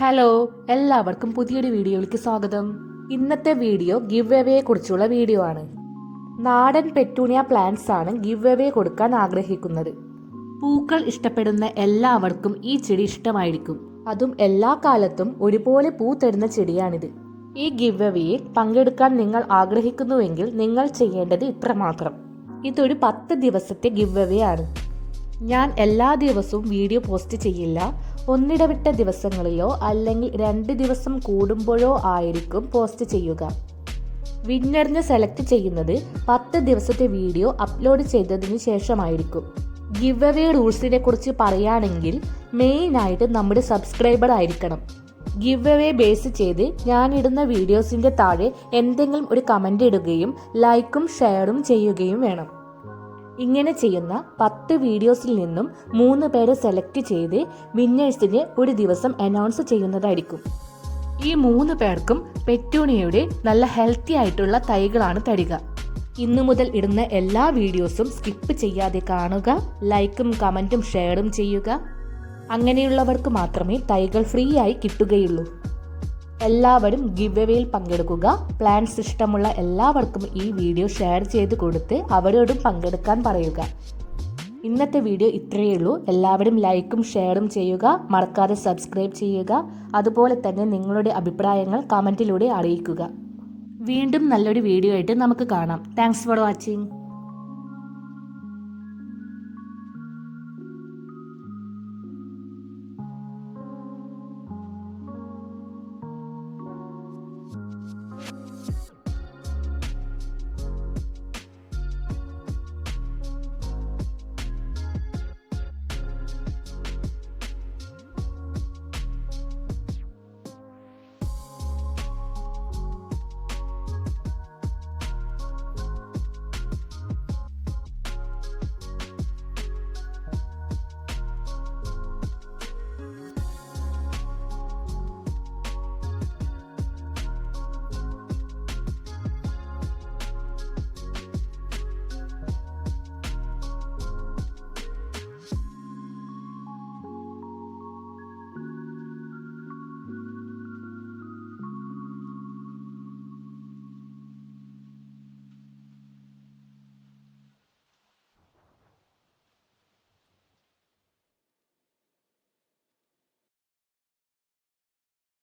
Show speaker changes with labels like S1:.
S1: Hello എല്ലാവർക്കും പുതിയൊരു വീഡിയോയിലേക്ക് സ്വാഗതം. ഇന്നത്തെ വീഡിയോ ഗിവ് എവേയെ കുറിച്ചുള്ള വീഡിയോ ആണ്. നാടൻ പെറ്റൂണിയ പ്ലാന്റ്സ് ആണ് ഗിവ് എവേ കൊടുക്കാൻ ആഗ്രഹിക്കുന്നത്. പൂക്കൾ ഇഷ്ടപ്പെടുന്ന എല്ലാവർക്കും ഈ ചെടി ഇഷ്ടമായിരിക്കും. അതും എല്ലാ കാലത്തും ഒരുപോലെ പൂ തരുന്ന ചെടിയാണിത്. ഈ ഗിവ് എവയെ പങ്കെടുക്കാൻ നിങ്ങൾ ആഗ്രഹിക്കുന്നുവെങ്കിൽ നിങ്ങൾ ചെയ്യേണ്ടത് ഇത്രമാത്രം. ഇതൊരു പത്ത് ദിവസത്തെ ഗിവ് എവേ ആണ് ഞാൻ എല്ലാ ദിവസവും വീഡിയോ പോസ്റ്റ് ചെയ്യില്ല. ഒന്നിടവിട്ട ദിവസങ്ങളിലോ അല്ലെങ്കിൽ രണ്ട് ദിവസം കൂടുമ്പോഴോ ആയിരിക്കും പോസ്റ്റ് ചെയ്യുക. വിന്നറിനെ സെലക്ട് ചെയ്യുന്നത് പത്ത് ദിവസത്തെ വീഡിയോ അപ്ലോഡ് ചെയ്തതിന് ശേഷമായിരിക്കും. ഗിവ് അവേ റൂൾസിനെ കുറിച്ച് പറയുകയാണെങ്കിൽ മെയിനായിട്ട് നമ്മുടെ സബ്സ്ക്രൈബർ ആയിരിക്കണം. ഗിവ് അവേ ബേസ് ചെയ്ത് ഞാനിടുന്ന വീഡിയോസിന്റെ താഴെ എന്തെങ്കിലും ഒരു കമന്റ് ഇടുകയും ലൈക്കും ഷെയറും ചെയ്യുകയും വേണം. ഇങ്ങനെ ചെയ്യുന്ന പത്ത് വീഡിയോസിൽ നിന്നും മൂന്ന് പേരെ സെലക്ട് ചെയ്ത് വിന്നേഴ്സിനെ ഒരു ദിവസം അനൗൺസ് ചെയ്യുന്നതായിരിക്കും. ഈ മൂന്ന് പേർക്കും പെറ്റൂണിയയുടെ നല്ല ഹെൽത്തി ആയിട്ടുള്ള തൈകളാണ് തരിക. ഇന്നു മുതൽ ഇടുന്ന എല്ലാ വീഡിയോസും സ്കിപ്പ് ചെയ്യാതെ കാണുക ലൈക്കും കമന്റും ഷെയറും ചെയ്യുക. അങ്ങനെയുള്ളവർക്ക് മാത്രമേ തൈകൾ ഫ്രീ ആയി കിട്ടുകയുള്ളൂ. എല്ലാവരും ഗിവ് എവേയിൽ പങ്കെടുക്കുക. പ്ലാൻസ് ഇഷ്ടമുള്ള എല്ലാവർക്കും ഈ വീഡിയോ ഷെയർ ചെയ്ത് കൊടുത്ത് അവരോടും പങ്കെടുക്കാൻ പറയുക. ഇന്നത്തെ വീഡിയോ ഇത്രയേ ഉള്ളൂ. എല്ലാവരും ലൈക്കും ഷെയറും ചെയ്യുക. മറക്കാതെ സബ്സ്ക്രൈബ് ചെയ്യുക. അതുപോലെ തന്നെ നിങ്ങളുടെ അഭിപ്രായങ്ങൾ കമന്റിലൂടെ അറിയിക്കുക. വീണ്ടും നല്ലൊരു വീഡിയോ ആയിട്ട് നമുക്ക് കാണാം. Thanks for watching